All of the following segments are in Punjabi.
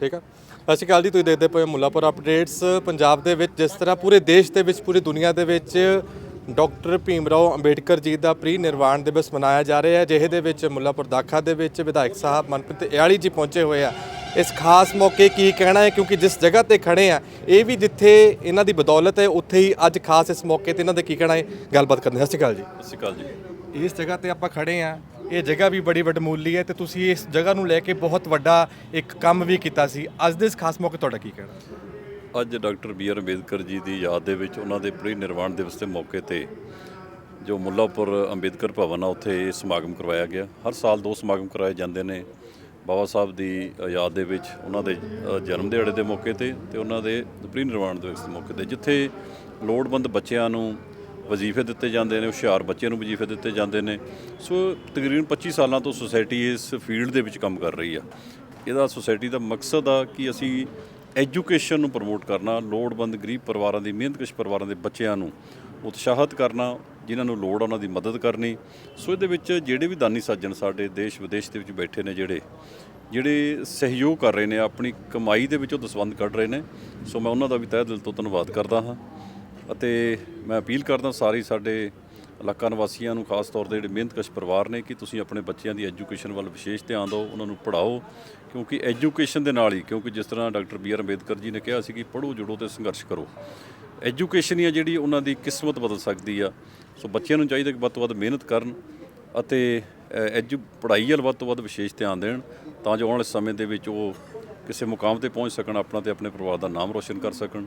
ਠੀਕ ਆ। ਸਤਿ ਸ਼੍ਰੀ ਅਕਾਲ ਜੀ ਤੁਸੀਂ ਦੇਖਦੇ ਪਏ ਹੋ ਮੁੱਲਾਪੁਰ ਅਪਡੇਟਸ ਪੰਜਾਬ ਦੇ ਵਿੱਚ ਜਿਸ ਤਰ੍ਹਾਂ ਪੂਰੇ ਦੇਸ਼ ਦੇ ਵਿੱਚ ਪੂਰੀ ਦੁਨੀਆ ਦੇ ਵਿੱਚ ਡਾਕਟਰ ਭੀਮਰਾਓ ਅੰਬੇਡਕਰ ਜੀ ਦਾ ਪ੍ਰੀ ਨਿਰਵਾਣ ਦਿਵਸ ਮਨਾਇਆ ਜਾ ਰਿਹਾ ਹੈ। ਜਿਹੇ ਦੇ ਵਿੱਚ ਮੁੱਲਾਪੁਰ ਦਾਖਾ ਦੇ ਵਿੱਚ ਵਿਧਾਇਕ ਸਾਹਿਬ ਮਨਪ੍ਰੀਤ ਇਆਲੀ ਜੀ ਪਹੁੰਚੇ ਹੋਏ ਆ। ਇਸ ਖਾਸ ਮੌਕੇ ਕੀ ਕਹਿਣਾ ਹੈ? ਕਿਉਂਕਿ ਜਿਸ ਜਗ੍ਹਾ ਤੇ ਖੜੇ ਆ ਇਹ ਵੀ ਜਿੱਥੇ ਇਹਨਾਂ ਦੀ ਬਦੌਲਤ ਹੈ ਉੱਥੇ ਹੀ ਅੱਜ ਖਾਸ ਇਸ ਮੌਕੇ ਤੇ ਇਹਨਾਂ ਦੇ ਕੀ ਕਹਿਣਾ ਹੈ? ਗੱਲਬਾਤ ਕਰਦੇ ਹਾਂ। ਸਤਿ ਸ਼੍ਰੀ ਅਕਾਲ ਜੀ। ਸਤਿ ਸ਼੍ਰੀ ਅਕਾਲ ਜੀ। ਇਸ ਜਗ੍ਹਾ ਤੇ ਆਪਾਂ ਖੜੇ ਆ ਇਹ ਜਗ੍ਹਾ ਵੀ ਬੜੀ ਵਡਮੂਲੀ ਹੈ ਤੇ ਤੁਸੀਂ ਇਸ ਜਗ੍ਹਾ ਨੂੰ ਲੈ ਕੇ ਬਹੁਤ ਵੱਡਾ ਇੱਕ ਕੰਮ ਵੀ ਕੀਤਾ ਸੀ। ਅੱਜ ਦੇ ਇਸ ਖਾਸ ਮੌਕੇ ਤੁਹਾਡਾ ਕੀ ਕਹਿਣਾ? ਅੱਜ doctor B R Ambedkar ji ਦੀ ਯਾਦ ਦੇ ਵਿੱਚ ਉਹਨਾਂ ਦੇ ਪ੍ਰੀ ਨਿਰਵਾਣ ਦਿਵਸ ਦੇ ਮੌਕੇ ਤੇ ਜੋ ਮੁੱਲਾਪੁਰ ਅੰਬੇਦਕਰ ਭਵਨ ਆ, ਉੱਥੇ ਇਹ ਸਮਾਗਮ ਕਰਵਾਇਆ ਗਿਆ। ਹਰ ਸਾਲ ਦੋ ਸਮਾਗਮ ਕਰਵਾਏ ਜਾਂਦੇ ਨੇ। ਬਾਬਾ ਸਾਹਿਬ ਦੀ ਯਾਦ ਦੇ ਵਿੱਚ ਉਹਨਾਂ ਦੇ ਜਨਮ ਦਿਹਾੜੇ ਦੇ ਮੌਕੇ ਤੇ ਤੇ ਉਹਨਾਂ ਦੇ ਪ੍ਰੀ ਨਿਰਵਾਣ ਦਿਵਸ ਦੇ ਮੌਕੇ ਤੇ, ਜਿੱਥੇ ਲੋੜਵੰਦ ਬੱਚਿਆਂ ਨੂੰ ਵਜ਼ੀਫੇ ਦਿੱਤੇ ਜਾਂਦੇ ਨੇ, ਹੁਸ਼ਿਆਰ ਬੱਚਿਆਂ ਨੂੰ ਵਜ਼ੀਫੇ ਦਿੱਤੇ ਜਾਂਦੇ ਨੇ। ਸੋ ਤਕਰੀਬਨ 25 ਸਾਲਾਂ ਤੋਂ ਸੁਸਾਇਟੀ ਇਸ ਫੀਲਡ ਦੇ ਵਿੱਚ ਕੰਮ ਕਰ ਰਹੀ ਆ। ਇਹਦਾ ਸੁਸਾਇਟੀ ਦਾ ਮਕਸਦ ਆ ਕਿ ਅਸੀਂ ਐਜੂਕੇਸ਼ਨ ਨੂੰ ਪ੍ਰਮੋਟ ਕਰਨਾ, ਲੋੜਵੰਦ ਗਰੀਬ ਪਰਿਵਾਰਾਂ ਦੀ, ਮਿਹਨਤਕਸ਼ ਪਰਿਵਾਰਾਂ ਦੇ ਬੱਚਿਆਂ ਨੂੰ ਉਤਸ਼ਾਹਿਤ ਕਰਨਾ, ਜਿਨ੍ਹਾਂ ਨੂੰ ਲੋੜ ਆ ਉਹਨਾਂ ਦੀ ਮਦਦ ਕਰਨੀ। ਸੋ ਇਹਦੇ ਵਿੱਚ ਜਿਹੜੇ ਵੀ ਦਾਨੀ ਸੱਜਣ ਸਾਡੇ ਦੇਸ਼ ਵਿਦੇਸ਼ ਦੇ ਵਿੱਚ ਬੈਠੇ ਨੇ ਜਿਹੜੇ ਜਿਹੜੇ ਸਹਿਯੋਗ ਕਰ ਰਹੇ ਨੇ, ਆਪਣੀ ਕਮਾਈ ਦੇ ਵਿੱਚੋਂ ਦਸਵੰਦ ਕੱਢ ਰਹੇ ਨੇ। ਸੋ ਮੈਂ ਉਹਨਾਂ ਦਾ ਵੀ ਤਹਿ ਦਿਲ ਤੋਂ ਧੰਨਵਾਦ ਕਰਦਾ ਹਾਂ। ਅਤੇ ਮੈਂ ਅਪੀਲ ਕਰਦਾ ਸਾਰੇ ਸਾਡੇ ਇਲਾਕਾ ਨਿਵਾਸੀਆਂ ਨੂੰ, ਖਾਸ ਤੌਰ ਤੇ ਜਿਹੜੇ ਮਿਹਨਤਕਸ਼ ਪਰਿਵਾਰ ਨੇ, ਕਿ ਤੁਸੀਂ ਆਪਣੇ ਬੱਚਿਆਂ ਦੀ ਐਜੂਕੇਸ਼ਨ ਵੱਲ ਵਿਸ਼ੇਸ਼ ਧਿਆਨ ਦਿਓ, ਉਹਨਾਂ ਨੂੰ ਪੜ੍ਹਾਓ, ਕਿਉਂਕਿ ਐਜੂਕੇਸ਼ਨ ਦੇ ਨਾਲ ਹੀ, ਕਿਉਂਕਿ ਜਿਸ ਤਰ੍ਹਾਂ doctor B R Ambedkar ji ਨੇ ਕਿਹਾ ਸੀ ਕਿ ਪੜ੍ਹੋ, ਜੁੜੋ ਤੇ ਸੰਘਰਸ਼ ਕਰੋ। ਐਜੂਕੇਸ਼ਨ ਹੀ ਆ ਜਿਹੜੀ ਉਹਨਾਂ ਦੀ ਕਿਸਮਤ ਬਦਲ ਸਕਦੀ ਆ। ਸੋ ਬੱਚਿਆਂ ਨੂੰ ਚਾਹੀਦਾ ਕਿ ਵੱਧ ਤੋਂ ਵੱਧ ਮਿਹਨਤ ਕਰਨ ਅਤੇ ਐਜੂ, ਪੜ੍ਹਾਈ ਵੱਲ ਵੱਧ ਤੋਂ ਵੱਧ ਵਿਸ਼ੇਸ਼ ਧਿਆਨ ਦੇਣ, ਤਾਂ ਜੋ ਆਉਣ ਵਾਲੇ ਸਮੇਂ ਦੇ ਵਿੱਚ ਉਹ ਕਿਸੇ ਮੁਕਾਮ ਤੇ ਪਹੁੰਚ ਸਕਣ, ਆਪਣਾ ਤੇ ਆਪਣੇ ਪਰਿਵਾਰ ਦਾ ਨਾਮ ਰੋਸ਼ਨ ਕਰ ਸਕਣ।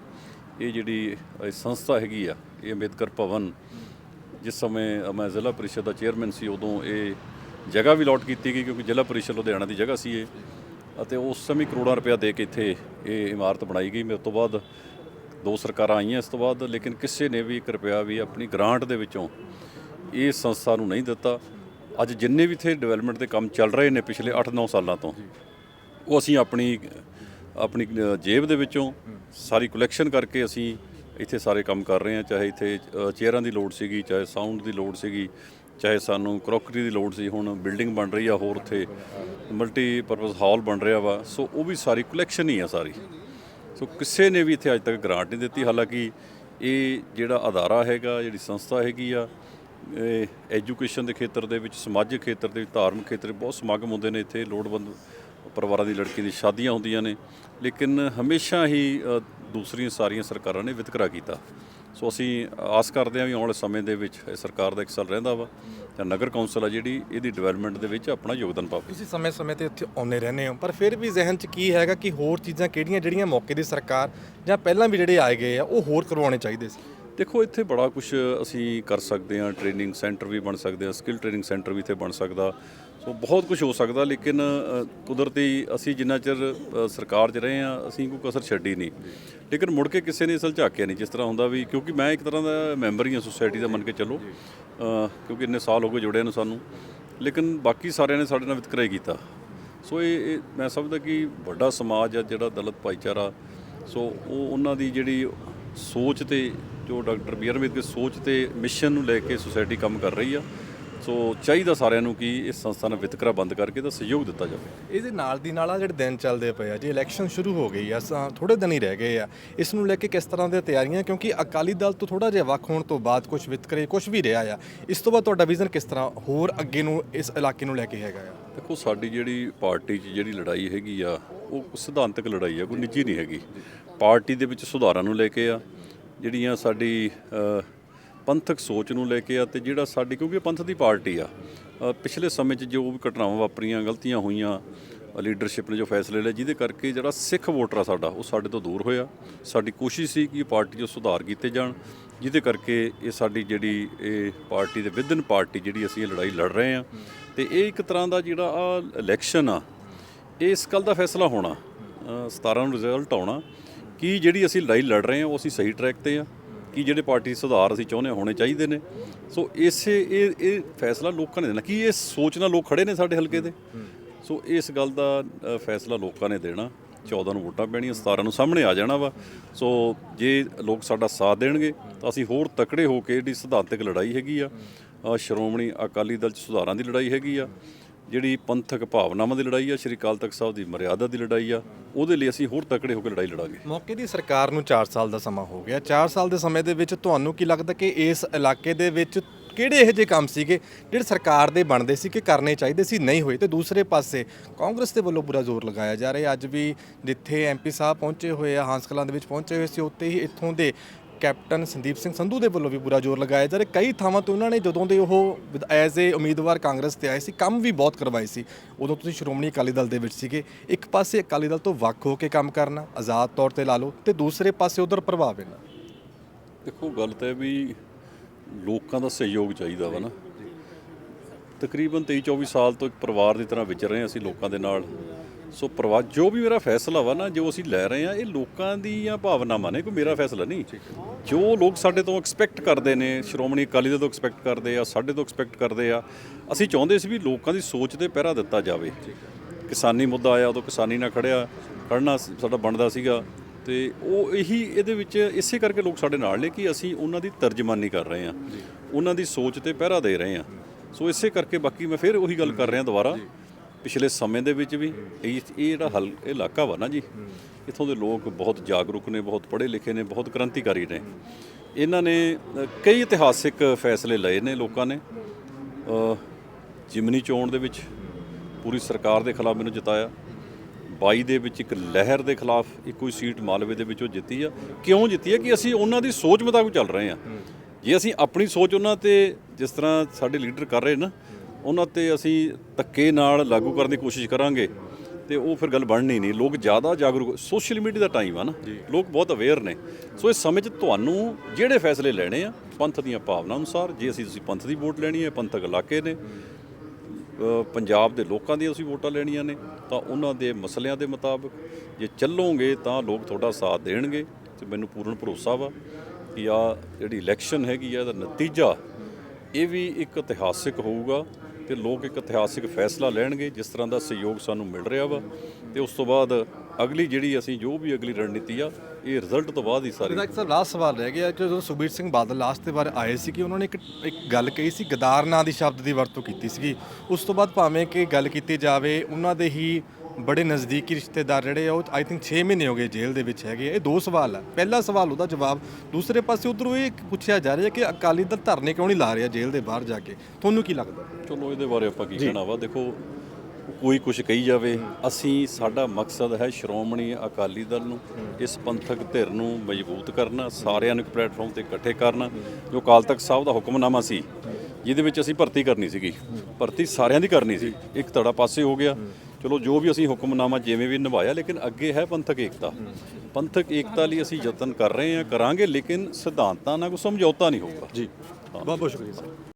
ਇਹ ਜਿਹੜੀ ਸੰਸਥਾ ਹੈਗੀ ਆ, ਇਹ ਅੰਬੇਦਕਰ ਭਵਨ, ਜਿਸ ਸਮੇਂ ਮੈਂ ਜ਼ਿਲ੍ਹਾ ਪਰਿਸ਼ਦ ਦਾ ਚੇਅਰਮੈਨ ਸੀ, ਉਦੋਂ ਇਹ ਜਗ੍ਹਾ ਵੀ ਲੋਟ ਕੀਤੀ ਗਈ, ਕਿਉਂਕਿ ਜ਼ਿਲ੍ਹਾ ਪਰਿਸ਼ਦ ਲੁਧਿਆਣਾ ਦੀ ਜਗ੍ਹਾ ਸੀ ਇਹ। ਅਤੇ ਉਸ ਸਮੇਂ ਕਰੋੜਾਂ ਰੁਪਇਆ ਦੇ ਕੇ ਇੱਥੇ ਇਹ ਇਮਾਰਤ ਬਣਾਈ ਗਈ। ਮੇਰੇ ਤੋਂ ਬਾਅਦ ਦੋ ਸਰਕਾਰਾਂ ਆਈਆਂ ਇਸ ਤੋਂ ਬਾਅਦ, ਲੇਕਿਨ ਕਿਸੇ ਨੇ ਵੀ 1 ਰੁਪਇਆ ਵੀ ਆਪਣੀ ਗ੍ਰਾਂਟ ਦੇ ਵਿੱਚੋਂ ਇਹ ਸੰਸਥਾ ਨੂੰ ਨਹੀਂ ਦਿੱਤਾ। ਅੱਜ ਜਿੰਨੇ ਵੀ ਇੱਥੇ ਡਿਵੈਲਪਮੈਂਟ ਦੇ ਕੰਮ ਚੱਲ ਰਹੇ ਨੇ, ਪਿਛਲੇ 8-9 ਸਾਲਾਂ ਤੋਂ। ਉਹ ਅਸੀਂ ਆਪਣੀ ਆਪਣੀ ਜੇਬ ਦੇ ਵਿੱਚੋਂ ਸਾਰੀ ਕਲੈਕਸ਼ਨ ਕਰਕੇ ਅਸੀਂ ਇੱਥੇ ਸਾਰੇ ਕੰਮ ਕਰ ਰਹੇ ਹਾਂ। ਚਾਹੇ ਇੱਥੇ ਚੇਅਰਾਂ ਦੀ ਲੋੜ ਸੀਗੀ, ਚਾਹੇ ਸਾਊਂਡ ਦੀ ਲੋੜ ਸੀਗੀ, ਚਾਹੇ ਸਾਨੂੰ ਕਰੋਕਰੀ ਦੀ ਲੋੜ ਸੀ, ਹੁਣ ਬਿਲਡਿੰਗ ਬਣ ਰਹੀ ਆ ਹੋਰ ਉੱਥੇ ਮਲਟੀ ਪਰਪਸ ਹਾਲ ਬਣ ਰਿਹਾ ਵਾ। ਸੋ ਉਹ ਵੀ ਸਾਰੀ ਕਲੈਕਸ਼ਨ ਹੀ ਆ ਸਾਰੀ। ਸੋ ਕਿਸੇ ਨੇ ਵੀ ਇੱਥੇ ਅੱਜ ਤੱਕ ਗ੍ਰਾਂਟ ਨਹੀਂ ਦਿੱਤੀ। ਹਾਲਾਂਕਿ ਇਹ ਜਿਹੜਾ ਅਦਾਰਾ ਹੈਗਾ, ਜਿਹੜੀ ਸੰਸਥਾ ਹੈਗੀ ਆ, ਇਹ ਐਜੂਕੇਸ਼ਨ ਦੇ ਖੇਤਰ ਦੇ ਵਿੱਚ, ਸਮਾਜਿਕ ਖੇਤਰ ਦੇ ਵਿੱਚ, ਧਾਰਮਿਕ ਖੇਤਰ ਦੇ ਬਹੁਤ ਸਮਾਗਮ ਹੁੰਦੇ ਨੇ ਇੱਥੇ। ਲੋੜਵੰਦ ਪਰਿਵਾਰਾਂ ਦੀ ਲੜਕੀ ਦੀ ਸ਼ਾਦੀਆਂ ਹੁੰਦੀਆਂ ਨੇ, ਲੇਕਿਨ ਹਮੇਸ਼ਾ ਹੀ ਦੂਸਰੀਆਂ ਸਾਰੀਆਂ ਸਰਕਾਰਾਂ ਨੇ ਵਿਤਕਰਾ ਕੀਤਾ। ਸੋ ਅਸੀਂ ਆਸ ਕਰਦੇ ਹਾਂ ਵੀ ਆਉਣ ਵਾਲੇ ਸਮੇਂ ਦੇ ਵਿੱਚ ਇਹ ਸਰਕਾਰ ਦਾ ਇੱਕ ਸਾਲ ਰਹਿੰਦਾ ਵਾ ਜਾਂ ਨਗਰ ਕੌਂਸਲ ਆ ਜਿਹੜੀ ਇਹਦੀ ਡਿਵੈਲਪਮੈਂਟ ਦੇ ਵਿੱਚ ਆਪਣਾ ਯੋਗਦਾਨ ਪਾਵੇ। ਤੁਸੀਂ ਸਮੇਂ-ਸਮੇਂ ਤੇ ਇੱਥੇ ਆਉਂਦੇ ਰਹਿੰਦੇ ਹੋ, ਪਰ ਫਿਰ ਵੀ ਜ਼ਿਹਨ 'ਚ ਕੀ ਹੈਗਾ ਕਿ ਹੋਰ ਚੀਜ਼ਾਂ ਕਿਹੜੀਆਂ ਜਿਹੜੀਆਂ ਮੌਕੇ ਦੀ ਸਰਕਾਰ ਜਾਂ ਪਹਿਲਾਂ ਵੀ ਜਿਹੜੇ ਆਏ ਗਏ ਆ, ਉਹ ਹੋਰ ਕਰਵਾਉਣੇ ਚਾਹੀਦੇ ਸੀ? ਦੇਖੋ, ਇੱਥੇ ਬੜਾ ਕੁਝ ਅਸੀਂ ਕਰ ਸਕਦੇ ਹਾਂ ਟ੍ਰੇਨਿੰਗ ਸੈਂਟਰ ਵੀ ਬਣ ਸਕਦੇ ਆ ਸਕਿੱਲ ਟ੍ਰੇਨਿੰਗ ਸੈਂਟਰ ਵੀ ਇੱਥੇ ਬਣ ਸਕਦਾ। ਸੋ ਬਹੁਤ ਕੁਝ ਹੋ ਸਕਦਾ, ਲੇਕਿਨ ਕੁਦਰਤੀ ਅਸੀਂ ਜਿੰਨਾ ਚਿਰ ਸਰਕਾਰ 'ਚ ਰਹੇ ਆ ਅਸੀਂ ਕੋਈ ਕਸਰ ਛੱਡੀ ਨਹੀਂ। ਲੇਕਿਨ ਮੁੜ ਕੇ ਕਿਸੇ ਨੇ ਅਸਲ ਝਾਕਿਆ ਨਹੀਂ, ਜਿਸ ਤਰ੍ਹਾਂ ਹੁੰਦਾ ਵੀ, ਕਿਉਂਕਿ ਮੈਂ ਇੱਕ ਤਰ੍ਹਾਂ ਦਾ ਮੈਂਬਰ ਹੀ ਹਾਂ ਸੁਸਾਇਟੀ ਦਾ, ਮੰਨ ਕੇ ਚੱਲੋ ਕਿਉਂਕਿ ਇੰਨੇ ਸਾਲ ਹੋ ਗਏ ਜੁੜਿਆ ਨੂੰ ਸਾਨੂੰ। ਲੇਕਿਨ ਬਾਕੀ ਸਾਰਿਆਂ ਨੇ ਸਾਡੇ ਨਾਲ ਵਿਤਕਰਾ ਹੀ ਕੀਤਾ। ਸੋ ਇਹ ਇਹ ਮੈਂ ਸਮਝਦਾ ਕਿ ਵੱਡਾ ਸਮਾਜ ਆ ਜਿਹੜਾ ਦਲਿਤ ਭਾਈਚਾਰਾ, ਸੋ ਉਹ ਉਹਨਾਂ ਦੀ ਜਿਹੜੀ ਸੋਚ ਤੇ ਜੋ ਡਾਕਟਰ ਬੀ ਆਰ ਅੰਬੇਦਕਰ ਸੋਚ ਤੇ ਮਿਸ਼ਨ ਨੂੰ ਲੈ ਕੇ ਸੁਸਾਇਟੀ ਕੰਮ ਕਰ ਰਹੀ ਆ। ਸੋ ਚਾਹੀਦਾ ਸਾਰਿਆਂ ਨੂੰ ਕਿ ਇਸ ਸੰਸਥਾ ਨਾਲ ਵਿਤਕਰਾ ਬੰਦ ਕਰਕੇ ਤਾਂ ਸਹਿਯੋਗ ਦਿੱਤਾ ਜਾਵੇ। ਇਹਦੇ ਨਾਲ ਦੀ ਨਾਲ ਆ ਜਿਹੜੇ ਦਿਨ ਚੱਲਦੇ ਪਏ ਆ ਜੀ ਇਲੈਕਸ਼ਨ ਸ਼ੁਰੂ ਹੋ ਗਈ ਆ ਸ- ਥੋੜੇ ਦਿਨ ਹੀ ਰਹਿ ਗਏ ਆ। ਇਸ ਨੂੰ ਲੈ ਕੇ ਕਿਸ ਤਰ੍ਹਾਂ ਦੀਆਂ ਤਿਆਰੀਆਂ? ਕਿਉਂਕਿ ਅਕਾਲੀ ਦਲ ਤੋਂ ਥੋੜਾ ਜਿਹਾ ਵੱਖ ਹੋਣ ਤੋਂ ਬਾਅਦ ਕੁਝ ਵਿਤਕਰੇ ਕੁਝ ਵੀ ਰਿਹਾ ਆ ਇਸ ਤੋਂ ਬਾਅਦ ਤੁਹਾਡਾ ਵਿਜ਼ਨ ਕਿਸ ਤਰ੍ਹਾਂ ਹੋਰ ਅੱਗੇ ਨੂੰ ਇਸ ਇਲਾਕੇ ਨੂੰ ਲੈ ਕੇ ਹੈਗਾ ਆ? ਦੇਖੋ ਸਾਡੀ ਜਿਹੜੀ ਪਾਰਟੀ 'ਚ ਜਿਹੜੀ ਲੜਾਈ ਹੈਗੀ ਆ ਉਹ ਸਿਧਾਂਤਕ ਲੜਾਈ ਆ ਕੋਈ ਨਿੱਜੀ ਨਹੀਂ ਹੈਗੀ। ਪਾਰਟੀ ਦੇ ਵਿੱਚ ਸੁਧਾਰਾਂ ਨੂੰ ਲੈ ਕੇ ਆ ਜਿਹੜੀਆਂ ਸਾਡੀ ਪੰਥਕ ਸੋਚ ਨੂੰ ਲੈ ਕੇ ਆ ਤੇ ਜਿਹੜਾ ਸਾਡੀ ਕਿਉਂਕਿ ਇਹ ਪੰਥ ਦੀ ਪਾਰਟੀ ਆ ਪਿਛਲੇ ਸਮੇਂ 'ਚ ਜੋ ਵੀ ਘਟਨਾਵਾਂ ਵਾਪਰੀਆਂ ਗਲਤੀਆਂ ਹੋਈਆਂ ਲੀਡਰਸ਼ਿਪ ਨੇ ਜੋ ਫੈਸਲੇ ਲਏ ਜਿਹਦੇ ਕਰਕੇ ਜਿਹੜਾ ਸਿੱਖ ਵੋਟਰ ਆ ਸਾਡਾ ਉਹ ਸਾਡੇ ਤੋਂ ਦੂਰ ਹੋਇਆ। ਸਾਡੀ ਕੋਸ਼ਿਸ਼ ਸੀ ਕਿ ਪਾਰਟੀ 'ਚ ਸੁਧਾਰ ਕੀਤੇ ਜਾਣ ਜਿਹਦੇ ਕਰਕੇ ਇਹ ਸਾਡੀ ਜਿਹੜੀ ਇਹ ਪਾਰਟੀ ਦੇ ਵਿਦਨ ਪਾਰਟੀ ਜਿਹੜੀ ਅਸੀਂ ਇਹ ਲੜਾਈ ਲੜ ਰਹੇ ਆ ਤੇ ਇਹ ਇੱਕ ਤਰ੍ਹਾਂ ਦਾ ਜਿਹੜਾ ਆ ਇਲੈਕਸ਼ਨ ਆ ਇਸ ਗੱਲ ਦਾ ਫੈਸਲਾ ਹੋਣਾ ਅ, 17 ਨੂੰ ਰਿਜ਼ਲਟ ਆਉਣਾ ਕਿ ਜਿਹੜੀ ਅਸੀਂ ਲੜਾਈ ਲੜ ਰਹੇ ਹਾਂ, ਉਹ ਅਸੀਂ ਸਹੀ ਟਰੈਕ ਤੇ ਆ ਕਿ ਜਿਹੜੇ ਪਾਰਟੀ ਸੁਧਾਰ ਅਸੀਂ ਚਾਹੁੰਦੇ ਹਾਂ, ਹੋਣੇ ਚਾਹੀਦੇ ਨੇ? ਸੋ ਇਸੇ ਇਹ ਇਹ ਫੈਸਲਾ ਲੋਕਾਂ ਨੇ ਦੇਣਾ। ਕਿ ਇਹ ਸੋਚ ਨਾਲ ਲੋਕ ਖੜੇ ਨੇ ਸਾਡੇ ਹਲਕੇ ਦੇ? ਸੋ ਇਸ ਗੱਲ ਦਾ ਫੈਸਲਾ ਲੋਕਾਂ ਨੇ ਦੇਣਾ। 14 ਨੂੰ ਵੋਟਾਂ ਪੈਣੀਆਂ 17 ਨੂੰ ਸਾਹਮਣੇ ਆ ਜਾਣਾ ਵਾ। ਸੋ ਜੇ ਲੋਕ ਸਾਡਾ ਸਾਥ ਦੇਣਗੇ, ਤਾਂ ਅਸੀਂ ਹੋਰ ਤਕੜੇ ਹੋ ਕੇ ਜਿਹੜੀ ਸਿਧਾਂਤਕ ਲੜਾਈ ਹੈਗੀ ਆ ਸ਼੍ਰੋਮਣੀ ਅਕਾਲੀ ਦਲ ਚ ਸੁਧਾਰਾਂ ਦੀ ਲੜਾਈ ਹੈਗੀ ਆ। ਜਿਹੜੀ ਪੰਥਕ ਭਾਵਨਾਵਾਂ ਦੀ ਲੜਾਈ ਆ, ਸ਼੍ਰੀ ਅਕਾਲ ਤਖਤ ਸਾਹਿਬ ਦੀ ਮਰਿਆਦਾ ਦੀ ਲੜਾਈ ਆ, ਉਹਦੇ ਲਈ ਅਸੀਂ ਹੋਰ ਤਕੜੇ ਹੋ ਕੇ ਲੜਾਈ ਲੜਾਂਗੇ। ਮੌਕੇ ਦੀ ਸਰਕਾਰ ਨੂੰ 4 ਸਾਲ ਦਾ ਸਮਾਂ ਹੋ ਗਿਆ। 4 ਸਾਲ ਦੇ ਸਮੇਂ ਦੇ ਵਿੱਚ ਤੁਹਾਨੂੰ ਕੀ ਲੱਗਦਾ ਕਿ ਇਸ ਇਲਾਕੇ ਦੇ ਵਿੱਚ ਕਿਹੜੇ ਇਹੋ ਜਿਹੇ ਕੰਮ ਸੀਗੇ, ਜਿਹੜੇ ਸਰਕਾਰ ਦੇ ਬਣਦੇ ਸੀ ਕਿ ਕਰਨੇ ਚਾਹੀਦੇ ਸੀ, ਨਹੀਂ ਹੋਏ? ਤੇ ਦੂਸਰੇ ਪਾਸੇ ਕਾਂਗਰਸ ਦੇ ਵੱਲੋਂ ਪੂਰਾ ਜ਼ੋਰ ਲਗਾਇਆ ਜਾ ਰਿਹਾ। ਅੱਜ ਵੀ ਜਿੱਥੇ ਐਮਪੀ ਸਾਹਿਬ ਪਹੁੰਚੇ ਹੋਏ ਆ, ਹਾਂਸਕਲਾਂ ਦੇ ਵਿੱਚ ਪਹੁੰਚੇ ਹੋਏ ਸੀ, ਉੱਥੇ ਹੀ ਇੱਥੋਂ ਦੇ ਕੈਪਟਨ ਸੰਦੀਪ ਸਿੰਘ ਸੰਧੂ ਦੇ ਵੱਲੋਂ ਵੀ ਪੂਰਾ ਜ਼ੋਰ ਲਗਾਇਆ ਜਾ ਰਿਹਾ। ਕਈ ਥਾਵਾਂ ਤੋਂ ਉਹਨਾਂ ਨੇ ਜਦੋਂ ਦੇ ਉਹ ਐਜ਼ ਏ ਉਮੀਦਵਾਰ ਕਾਂਗਰਸ ਤੇ ਆਏ ਸੀ, ਕੰਮ ਵੀ ਬਹੁਤ ਕਰਵਾਏ ਸੀ। ਉਦੋਂ ਤੁਸੀਂ ਸ਼੍ਰੋਮਣੀ ਅਕਾਲੀ ਦਲ ਦੇ ਵਿੱਚ ਸੀਗੇ। ਇੱਕ ਪਾਸੇ ਅਕਾਲੀ ਦਲ ਤੋਂ ਵੱਖ ਹੋ ਕੇ ਕੰਮ ਕਰਨਾ, ਆਜ਼ਾਦ ਤੌਰ ਤੇ ਲਾ ਲਓ, ਤੇ ਦੂਸਰੇ ਪਾਸੇ ਉਧਰ ਪ੍ਰਭਾਵ ਪੈਣਾ ਦੇਖੋ, ਗੱਲ ਤਾਂ ਵੀ ਲੋਕਾਂ ਦਾ ਸਹਿਯੋਗ ਚਾਹੀਦਾ ਵਾ ਨਾ। ਤਕਰੀਬਨ 23 24 ਸਾਲ ਤੋਂ ਇੱਕ ਪਰਿਵਾਰ ਦੀ ਤਰ੍ਹਾਂ ਵਿਚਰ ਰਹੇ ਹਾਂ ਅਸੀਂ ਲੋਕਾਂ ਦੇ ਨਾਲ। ਸੋ ਪਰਿਵਾਰ ਜੋ ਵੀ ਮੇਰਾ ਫੈਸਲਾ ਵਾ ਨਾ ਜੋ ਅਸੀਂ ਲੈ ਰਹੇ ਹਾਂ ਇਹ ਲੋਕਾਂ ਦੀਆਂ ਭਾਵਨਾਵਾਂ ਨੇ ਕੋਈ ਮੇਰਾ ਫੈਸਲਾ ਨਹੀਂ। ਜੋ ਲੋਕ ਸਾਡੇ ਤੋਂ ਐਕਸਪੈਕਟ ਕਰਦੇ ਨੇ ਸ਼੍ਰੋਮਣੀ ਅਕਾਲੀ ਦਲ ਤੋਂ ਐਕਸਪੈਕਟ ਕਰਦੇ ਆ ਸਾਡੇ ਤੋਂ ਐਕਸਪੈਕਟ ਕਰਦੇ ਆ ਅਸੀਂ ਚਾਹੁੰਦੇ ਸੀ ਵੀ ਲੋਕਾਂ ਦੀ ਸੋਚ ਤੇ ਪਹਿਰਾ ਦਿੱਤਾ ਜਾਵੇ। ਕਿਸਾਨੀ ਮੁੱਦਾ ਆਇਆ ਉਦੋਂ ਕਿਸਾਨੀ ਨਾਲ ਖੜਿਆ ਖੜਨਾ ਸਾਡਾ ਬਣਦਾ ਸੀਗਾ। ਤੇ ਉਹ ਇਹੀ ਇਹਦੇ ਵਿੱਚ ਇਸੇ ਕਰਕੇ ਲੋਕ ਸਾਡੇ ਨਾਲ ਨੇ ਕਿ ਅਸੀਂ ਉਹਨਾਂ ਦੀ ਤਰਜਮਾਨੀ ਕਰ ਰਹੇ ਹਾਂ। ਉਹਨਾਂ ਦੀ ਸੋਚ ਤੇ ਪਹਿਰਾ ਦੇ ਰਹੇ ਹਾਂ। ਸੋ ਇਸੇ ਕਰਕੇ ਬਾਕੀ ਮੈਂ ਫਿਰ ਉਹੀ ਗੱਲ ਕਰ ਰਿਹਾ ਦੁਬਾਰਾ। ਪਿਛਲੇ ਸਮੇਂ ਦੇ ਵਿੱਚ ਵੀ ਇਹ ਇਹ ਜਿਹੜਾ ਹਲ ਇਹ ਇਲਾਕਾ ਵਾ ਨਾ ਜੀ, ਇੱਥੋਂ ਦੇ ਲੋਕ ਬਹੁਤ ਜਾਗਰੂਕ ਨੇ, ਬਹੁਤ ਪੜ੍ਹੇ ਲਿਖੇ ਨੇ, ਬਹੁਤ ਕ੍ਰਾਂਤੀਕਾਰੀ ਨੇ। ਇਹਨਾਂ ਨੇ ਕਈ ਇਤਿਹਾਸਿਕ ਫੈਸਲੇ ਲਏ ਨੇ ਲੋਕਾਂ ਨੇ। ਜਿਮਨੀ ਚੋਣ ਦੇ ਵਿੱਚ ਪੂਰੀ ਸਰਕਾਰ ਦੇ ਖਿਲਾਫ ਮੈਨੂੰ ਜਿਤਾਇਆ। 22 ਦੇ ਵਿੱਚ ਇੱਕ ਲਹਿਰ ਦੇ ਖਿਲਾਫ ਇੱਕੋ ਹੀ ਸੀਟ ਮਾਲਵੇ ਦੇ ਵਿੱਚੋਂ ਜਿੱਤੀ ਆ। ਕਿਉਂ ਜਿੱਤੀ ਆ? ਕਿ ਅਸੀਂ ਉਹਨਾਂ ਦੀ ਸੋਚ ਮੁਤਾਬਕ ਚੱਲ ਰਹੇ ਆ। ਜੇ ਅਸੀਂ ਆਪਣੀ ਸੋਚ ਉਹਨਾਂ ਤੇ ਜਿਸ ਤਰ੍ਹਾਂ ਸਾਡੇ ਲੀਡਰ ਕਰ ਰਹੇ ਨਾ ਉਹਨਾਂ ਤੇ ਅਸੀਂ ਧੱਕੇ ਨਾਲ ਲਾਗੂ ਕਰਨ ਦੀ ਕੋਸ਼ਿਸ਼ ਕਰਾਂਗੇ ਤੇ ਉਹ ਫਿਰ ਗੱਲ ਬਣਨੀ ਨਹੀਂ। ਲੋਕ ਜ਼ਿਆਦਾ ਜਾਗਰੂਕ ਸੋਸ਼ਲ ਮੀਡੀਆ ਦਾ ਟਾਈਮ ਆ ਨਾ। ਲੋਕ ਬਹੁਤ ਅਵੇਅਰ ਨੇ। ਸੋ ਇਸ ਸਮੇਂ 'ਚ ਤੁਹਾਨੂੰ ਜਿਹੜੇ ਫੈਸਲੇ ਲੈਣੇ ਆ ਪੰਥ ਦੀਆਂ ਭਾਵਨਾ ਅਨੁਸਾਰ ਜੇ ਅਸੀਂ ਤੁਸੀਂ ਪੰਥ ਦੀ ਵੋਟ ਲੈਣੀ ਹੈ ਪੰਥਕ ਇਲਾਕੇ ਨੇ ਪੰਜਾਬ ਦੇ ਲੋਕਾਂ ਦੀਆਂ ਅਸੀਂ ਵੋਟਾਂ ਲੈਣੀਆਂ ਨੇ ਤਾਂ ਉਹਨਾਂ ਦੇ ਮਸਲਿਆਂ ਦੇ ਮੁਤਾਬਕ ਜੇ ਚੱਲੋਗੇ ਤਾਂ ਲੋਕ ਤੁਹਾਡਾ ਸਾਥ ਦੇਣਗੇ ਤੇ ਮੈਨੂੰ ਪੂਰਨ ਭਰੋਸਾ ਵਾ ਕਿ ਆ ਜਿਹੜੀ ਇਲੈਕਸ਼ਨ ਹੈਗੀ ਆ ਇਹਦਾ ਨਤੀਜਾ ਇਹ ਵੀ ਇੱਕ ਇਤਿਹਾਸਿਕ ਹੋਊਗਾ। ਤੇ ਲੋਕ ਇੱਕ ਇਤਿਹਾਸਿਕ ਫੈਸਲਾ ਲੈਣਗੇ, ਜਿਸ ਤਰ੍ਹਾਂ ਦਾ ਸਹਿਯੋਗ ਸਾਨੂੰ ਮਿਲ ਰਿਹਾ ਵਾ। ਤੇ ਉਸ ਤੋਂ ਬਾਅਦ ਅਗਲੀ ਜਿਹੜੀ ਅਸੀਂ ਜੋ ਵੀ ਅਗਲੀ ਰਣਨੀਤੀ ਆ, ਇਹ ਰਿਜ਼ਲਟ ਤੋਂ ਬਾਅਦ ਹੀ ਸਾਰੀ ਇਹਦਾ ਇੱਕ ਲਾਸਟ ਸਵਾਲ ਰਹਿ ਗਿਆ। ਜਦੋਂ ਸੁਖਬੀਰ ਸਿੰਘ ਬਾਦਲ ਲਾਸਟ ਦੇ ਵਾਰ ਆਏ ਸੀ ਕਿ ਉਹਨਾਂ ਨੇ ਇੱਕ ਇੱਕ ਗੱਲ ਕਹੀ ਸੀ, ਗਦਾਰ ਨਾਂ ਦੀ ਸ਼ਬਦ ਦੀ ਵਰਤੋਂ ਕੀਤੀ ਸੀਗੀ। ਉਸ ਤੋਂ ਬਾਅਦ ਭਾਵੇਂ ਕਿ ਗੱਲ ਕੀਤੀ ਜਾਵੇ, ਉਹਨਾਂ ਦੇ ਹੀ ਬੜੇ ਨਜ਼ਦੀਕੀ ਰਿਸ਼ਤੇਦਾਰ ਜਿਹੜੇ ਆ ਉਹ ਆਈ ਥਿੰਕ 6 ਮਹੀਨੇ ਹੋ ਗਏ ਜੇਲ੍ਹ ਦੇ ਵਿੱਚ ਹੈਗੇ ਆ। ਇਹ ਦੋ ਸਵਾਲ ਆ। ਪਹਿਲਾ ਸਵਾਲ ਉਹਦਾ ਜਵਾਬ ਦੂਸਰੇ ਪਾਸੇ ਉਧਰੋਂ ਇਹ ਪੁੱਛਿਆ ਜਾ ਰਿਹਾ ਕਿ ਅਕਾਲੀ ਦਲ ਧਰਨੇ ਕਿਉਂ ਨਹੀਂ ਲਾ ਰਿਹਾ ਜੇਲ੍ਹ ਦੇ ਬਾਹਰ ਜਾ ਕੇ? ਤੁਹਾਨੂੰ ਕੀ ਲੱਗਦਾ? ਚਲੋ ਇਹਦੇ ਬਾਰੇ ਆਪਾਂ ਕੀ ਕਹਿਣਾ ਵਾ? ਦੇਖੋ ਕੋਈ ਕੁਝ ਕਹੀ ਜਾਵੇ। ਅਸੀਂ ਸਾਡਾ ਮਕਸਦ ਹੈ ਸ਼੍ਰੋਮਣੀ ਅਕਾਲੀ ਦਲ ਨੂੰ ਇਸ ਪੰਥਕ ਧਿਰ ਨੂੰ ਮਜ਼ਬੂਤ ਕਰਨਾ ਸਾਰਿਆਂ ਨੂੰ ਇੱਕ ਪਲੇਟਫਾਰਮ ਤੇ ਇਕੱਠੇ ਕਰਨਾ। ਜੋ ਅਕਾਲ ਤਖਤ ਸਾਹਿਬ ਦਾ ਹੁਕਮਨਾਮਾ ਸੀ ਜਿਹਦੇ ਵਿੱਚ ਅਸੀਂ ਭਰਤੀ ਕਰਨੀ ਸੀਗੀ। ਭਰਤੀ ਸਾਰਿਆਂ ਦੀ ਕਰਨੀ ਸੀ। ਇੱਕ ਧੜਾ ਪਾਸੇ ਹੋ ਗਿਆ। ਚਲੋ ਜੋ ਵੀ ਅਸੀਂ ਹੁਕਮਨਾਮਾ ਜਿਵੇਂ ਵੀ ਨਿਭਾਇਆ ਲੇਕਿਨ ਅੱਗੇ ਹੈ ਪੰਥਕ ਏਕਤਾ। ਪੰਥਕ ਏਕਤਾ ਲਈ ਅਸੀਂ ਯਤਨ ਕਰ ਰਹੇ ਹਾਂ ਕਰਾਂਗੇ ਲੇਕਿਨ ਸਿਧਾਂਤਾਂ ਨਾਲ ਕੋਈ ਸਮਝੌਤਾ ਨਹੀਂ ਹੋਊਗਾ। ਜੀ। ਬਹੁਤ ਬਹੁਤ ਸ਼ੁਕਰੀਆ ਸਰ।